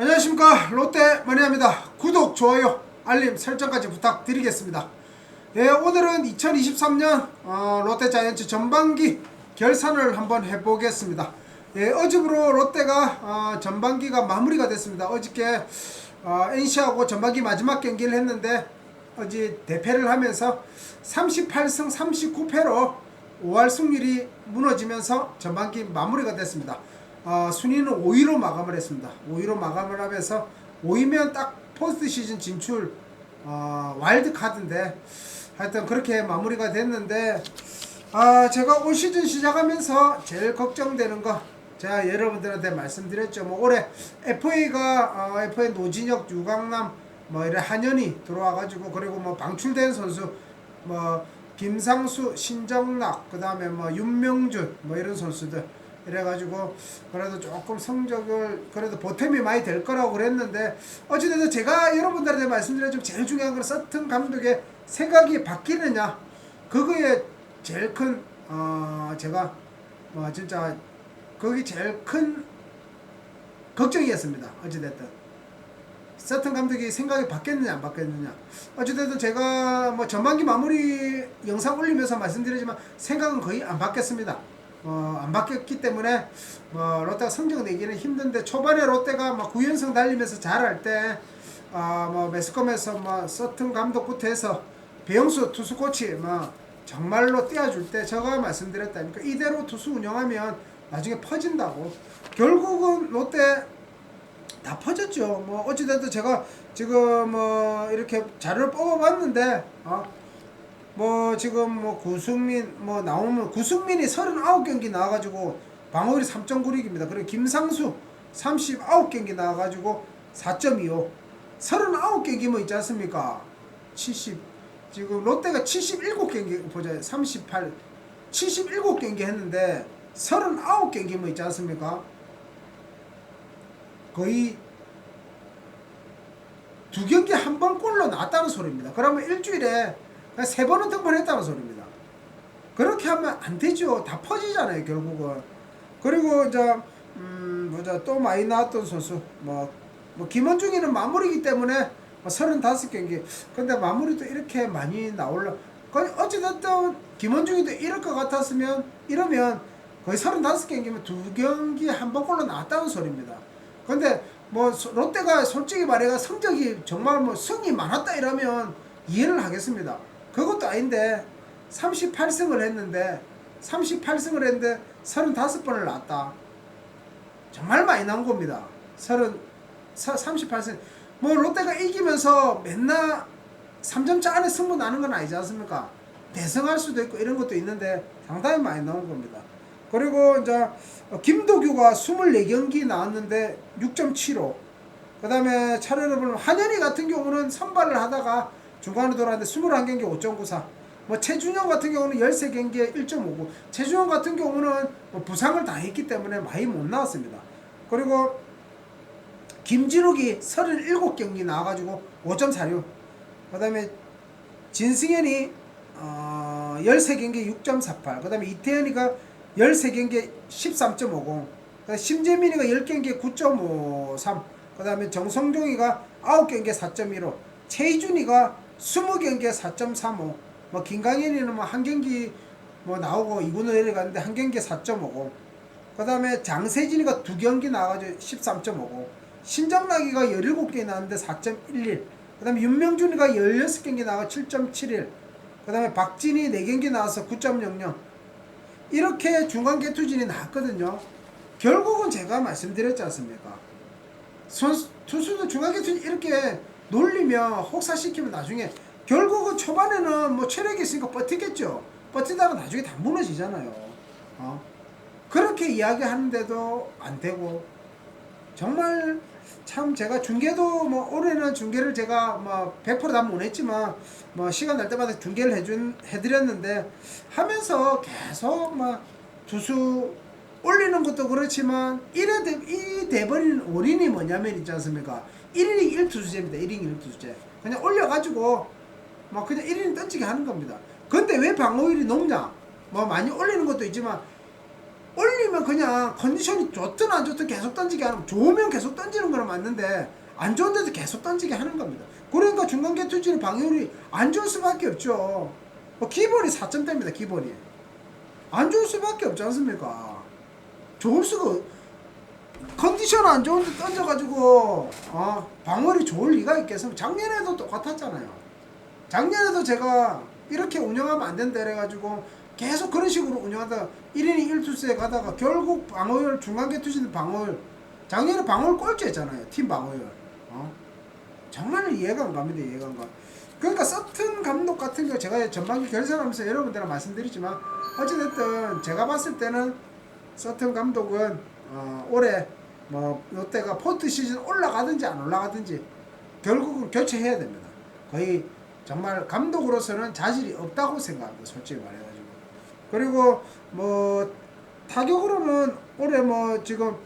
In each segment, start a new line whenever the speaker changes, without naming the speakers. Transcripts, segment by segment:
안녕하십니까. 롯데 머니입니다. 구독 좋아요 알림 설정까지 부탁드리겠습니다. 예 오늘은 2023년 어, 롯데 자이언츠 전반기 결산을 한번 해보겠습니다. 예 어제부로 롯데가 어, 전반기가 마무리가 됐습니다. 어저께 어, NC하고 전반기 마지막 경기를 했는데 어제 대패를 하면서 38승 39패로 5할 승률이 무너지면서 전반기 마무리가 됐습니다. 어, 순위는 5위로 마감을 했습니다. 5위로 마감을 하면서 5위면 딱 포스트 시즌 진출 어, 와일드 카드인데 하여튼 그렇게 마무리가 됐는데 아 제가 올 시즌 시작하면서 제일 걱정되는 거 제가 여러분들한테 말씀드렸죠. 뭐 올해 FA가 어, FA 노진혁, 유강남 뭐 이래 한현이 들어와가지고 그리고 뭐 방출된 선수 뭐 김상수, 신정락, 그 다음에 뭐 윤명준 뭐 이런 선수들 이래가지고 그래도 조금 성적을 그래도 보탬이 많이 될 거라고 그랬는데 어찌됐든 제가 여러분들한테 말씀드렸지만 제일 중요한 건 서튼 감독의 생각이 바뀌느냐? 그거에 제일 큰 어, 제가 뭐 진짜 그게 제일 큰 걱정이었습니다. 어찌됐든. 서튼 감독이 생각이 바뀌었느냐 안 바뀌었느냐. 어찌됐든 제가 뭐 전반기 마무리 영상 올리면서 말씀드리지만 생각은 거의 안 바뀌었습니다 어, 안 바뀌었기 때문에 뭐 롯데가 성적 내기는 힘든데 초반에 롯데가 막 9연승 달리면서 잘할 때 아, 뭐 매스컴에서 뭐 서튼 감독부터 해서 배영수 투수 코치 뭐 정말로 띄워줄 때 제가 말씀드렸다니까 이대로 투수 운영하면 나중에 퍼진다고 결국은 롯데 다 퍼졌죠. 뭐 어찌됐든 제가 지금 뭐 이렇게 자료를 뽑아봤는데 어? 뭐 지금 뭐 구승민 뭐 나오면 구승민이 39경기 나와가지고 방어율이 3.96입니다. 그리고 김상수 39경기 나와가지고 4.25 39경기 뭐 있지 않습니까? 70 지금 롯데가 77경기 보자 38 77경기 했는데 39경기 뭐 있지 않습니까? 거의 두 경기 한 번 골로 나왔다는 소리입니다. 그러면 일주일에 세 번은 등판했다는 소리입니다. 그렇게 하면 안 되죠. 다 퍼지잖아요, 결국은. 그리고 이제 음, 뭐자 또 많이 나왔던 선수 뭐, 뭐 김원중이는 마무리이기 때문에 뭐 35경기. 근데 마무리도 이렇게 많이 나올라. 거의 어찌됐든 김원중이도 이럴 것 같았으면 이러면 거의 35경기면 두 경기 한번 골로 나왔다는 소리입니다. 근데 뭐 소- 롯데가 솔직히 말해가 성적이 정말 뭐 승이 많았다 이러면 이해를 하겠습니다. 그것도 아닌데 38승을 했는데 38승을 했는데 35번을 났다. 정말 많이 난 겁니다. 30, 38승. 뭐 롯데가 이기면서 맨날 3점차 안에 승부 나는 건 아니지 않습니까? 대승할 수도 있고 이런 것도 있는데 상당히 많이 나온 겁니다. 그리고 이제 어, 김도규가 24경기 나왔는데 6.75. 그 다음에 차례를 보면 한현희 같은 경우는 선발을 하다가 중간에 돌아왔는데 21경기 5.94. 뭐 최준영 같은 경우는 13경기에 1.59. 최준영 같은 경우는 뭐 부상을 당했기 때문에 많이 못 나왔습니다. 그리고 김진욱이 37경기 나와가지고 5.46. 그 다음에 진승현이 어, 13경기 6.48. 그 다음에 이태현이가 13경기에 13.50. 그 심재민이가 10경기에 9.53. 그 다음에 정성종이가 9경기에 4.15. 최희준이가 20경기에 4.35. 뭐 김강현이는 뭐 한 경기 뭐 나오고 2군으로 내려갔는데 한 경기에 4.50. 그 다음에 장세진이가 두 경기 나와가지고 13.50. 신정락이가 17경기 나왔는데 4.11. 그 다음에 윤명준이가 16경기 나와 7.71. 그 다음에 박진이 4경기 나와서 9.00. 이렇게 중간 개투진이 나왔거든요. 결국은 제가 말씀드렸지 않습니까? 선수, 투수도 중간 개투진 이렇게 놀리면 혹사시키면 나중에 결국은 초반에는 뭐 체력이 있으니까 버티겠죠. 버티다가 나중에 다 무너지잖아요. 어? 그렇게 이야기하는데도 안 되고 정말 참 제가 중계도 뭐 올해는 중계를 제가 뭐 100%다 못했지만 뭐 시간 날 때마다 중계를 해준 해드렸는데 하면서 계속 막 투수 올리는 것도 그렇지만 이래 돼, 이 돼버리는 원인이 뭐냐면 있지 않습니까? 1이닝 1투수제입니다. 1이닝 1투수제. 그냥 올려가지고 막 그냥 1이닝 던지게 하는 겁니다. 근데 왜 방어율이 높냐? 뭐 많이 올리는 것도 있지만 올리면 그냥 컨디션이 좋든 안 좋든 계속 던지게 하는 좋으면 계속 던지는 거는 맞는데 안 좋은데도 계속 던지게 하는 겁니다. 그러니까 중간 개투지는 방해율이 안 좋을 수밖에 없죠. 뭐 기본이 4점대입니다. 기본이 안 좋을 수밖에 없지 않습니까? 좋을 수가 없- 컨디션 안 좋은데 던져가지고 어, 방어율이 좋을 리가 있겠습니까? 작년에도 똑같았잖아요. 작년에도 제가 이렇게 운영하면 안 된다 그래가지고 계속 그런 식으로 운영하다가 1인이 1투수에 가다가 결국 방어율 중간계 투수는 방어율 작년에 방어율 꼴찌했잖아요 팀 방어율 어? 정말 이해가 안 갑니다 이해가 안 가. 그러니까 서튼 감독 같은 경우 제가 전반기 결산하면서 여러분들랑 말씀드리지만 어찌됐든 제가 봤을 때는 서튼 감독은 어, 올해 뭐 롯데가 포트 시즌 올라가든지 안 올라가든지 결국은 교체해야 됩니다. 거의 정말 감독으로서는 자질이 없다고 생각합니다. 솔직히 말해가지고. 그리고 뭐 타격으로는 올해 뭐 지금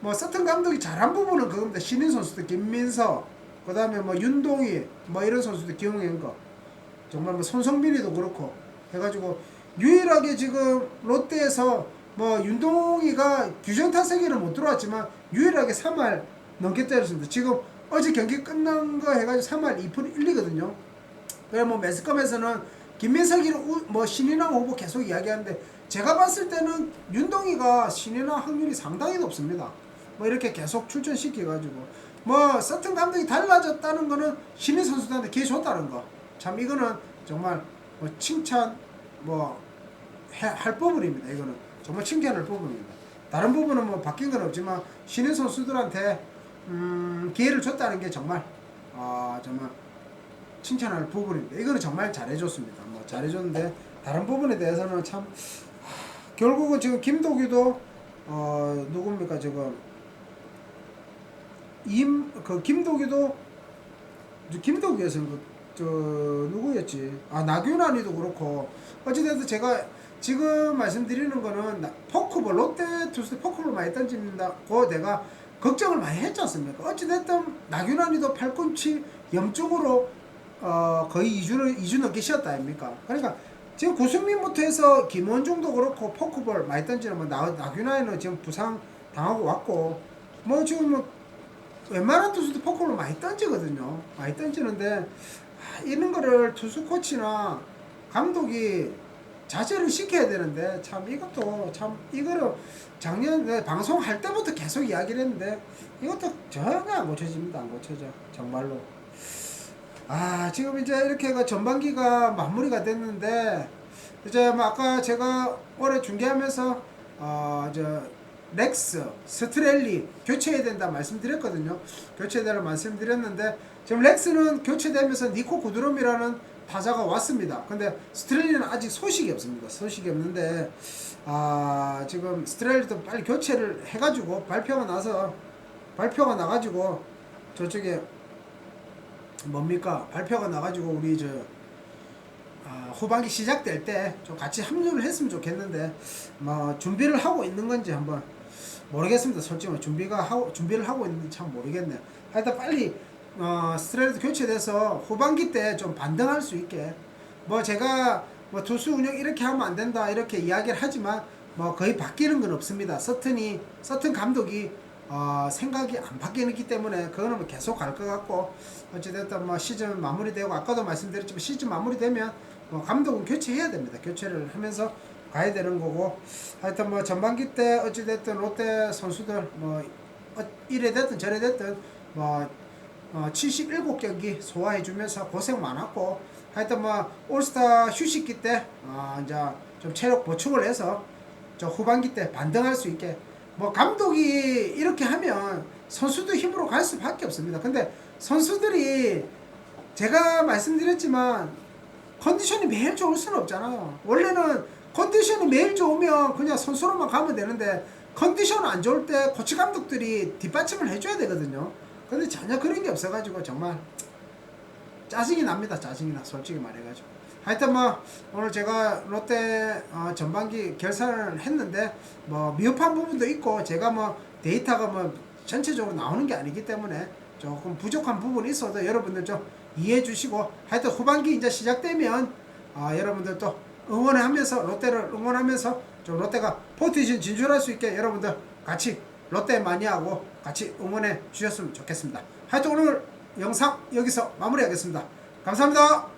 뭐 서튼 감독이 잘한 부분은 그겁니다. 신인 선수들 김민서, 그 다음에 뭐 윤동희, 뭐 이런 선수들 기용한 거. 정말 뭐 손성민이도 그렇고 해가지고 유일하게 지금 롯데에서 뭐 윤동희가 규정 타석에는 못 들어왔지만 유일하게 3할 넘게 때렸습니다. 지금 어제 경기 끝난 거 해가지고 3할 2푼 1리거든요. 그래 뭐 매스컴에서는 김민석이를 우- 뭐 신인왕 후보 계속 이야기하는데 제가 봤을 때는 윤동희가 신인왕 확률이 상당히 높습니다. 뭐 이렇게 계속 출전시켜가지고 뭐 서튼 감독이 달라졌다는 거는 신인 선수들한테 기회 줬다는 거. 참 이거는 정말 뭐 칭찬 뭐 할 부분입니다. 이거는 정말 칭찬할 부분입니다. 다른 부분은 뭐 바뀐 건 없지만 신인 선수들한테 음, 기회를 줬다는 게 정말 아 정말 칭찬할 부분입니다. 이거는 정말 잘해줬습니다. 뭐 잘해줬는데 다른 부분에 대해서는 참 하, 결국은 지금 김도규도 어 누굽니까 지금 임그 김도규도 김도규에서는 그저 누구였지 아 나균환이도 그렇고 어찌됐든 제가 지금 말씀드리는 거는 나- 포크볼 롯데 투수 포크볼 많이 던진다고 내가 걱정을 많이 했지 않습니까? 어찌됐든 나균환이도 팔꿈치 염증으로 어 거의 2주를 2주 넘게 쉬었다 아닙니까? 그러니까 지금 구승민부터 해서 김원중도 그렇고 포크볼 많이 던지는 뭐 나, 나균환이는 지금 부상 당하고 왔고 뭐 지금 뭐 웬만한 투수도 포크볼 많이 던지거든요. 많이 던지는데 아, 이런 거를 투수 코치나 감독이 자제를 시켜야 되는데 참 이것도 참 이거를 작년 에 방송할 때부터 계속 이야기를 했는데 이것도 전혀 안 고쳐집니다. 안 고쳐져 정말로. 아 지금 이제 이렇게 그 전반기가 마무리가 됐는데 이제 뭐 아까 제가 올해 중계하면서 어저 렉스, 스트렐리 교체해야 된다 말씀드렸거든요. 교체되라 말씀드렸는데 지금 렉스는 교체되면서 니코 구드롬이라는 타자가 왔습니다. 근데 스트렐리는 아직 소식이 없습니다. 소식이 없는데 아 지금 스트렐리도 빨리 교체를 해가지고 발표가 나서 발표가 나가지고 저쪽에 뭡니까 발표가 나가지고 우리 저 아, 후반기 시작될 때 좀 같이 합류를 했으면 좋겠는데 뭐 준비를 하고 있는 건지 한번 모르겠습니다. 솔직히 준비가 하고 준비를 하고 있는지 참 모르겠네요. 하여튼 빨리 어, 스트레이트 교체돼서 후반기 때 좀 반등할 수 있게 뭐 제가 뭐 투수 운영 이렇게 하면 안 된다 이렇게 이야기를 하지만 뭐 거의 바뀌는 건 없습니다. 서튼이 서튼 감독이 어, 생각이 안 바뀌기 때문에 그거는 뭐 계속 갈 것 같고 어찌됐든 뭐 시즌 마무리되고 아까도 말씀드렸지만 시즌 마무리되면 뭐 감독은 교체해야 됩니다. 교체를 하면서 가야 되는 거고 하여튼 뭐 전반기 때 어찌됐든 롯데 선수들 뭐 어, 이래 됐든 저래 됐든 뭐 어, 77경기 소화해 주면서 고생 많았고 하여튼 뭐 올스타 휴식기 때 어, 이제 좀 체력 보충을 해서 저 후반기 때 반등할 수 있게 뭐 감독이 이렇게 하면 선수도 힘으로 갈 수밖에 없습니다. 근데 선수들이 제가 말씀드렸지만 컨디션이 매일 좋을 수는 없잖아요. 원래는 컨디션이 매일 좋으면 그냥 선수로만 가면 되는데 컨디션 안 좋을 때 코치 감독들이 뒷받침을 해줘야 되거든요. 근데 전혀 그런 게 없어가지고 정말 짜증이 납니다. 짜증이 나 솔직히 말해가지고. 하여튼 뭐 오늘 제가 롯데 어, 전반기 결산을 했는데 뭐 미흡한 부분도 있고 제가 뭐 데이터가 뭐 전체적으로 나오는 게 아니기 때문에 조금 부족한 부분이 있어도 여러분들 좀 이해해 주시고 하여튼 후반기 이제 시작되면 아, 여러분들 또 응원하면서 롯데를 응원하면서 좀 롯데가 포티진 진출할 수 있게 여러분들 같이 롯데 마니아하고 같이 응원해 주셨으면 좋겠습니다. 하여튼 오늘 영상 여기서 마무리하겠습니다. 감사합니다.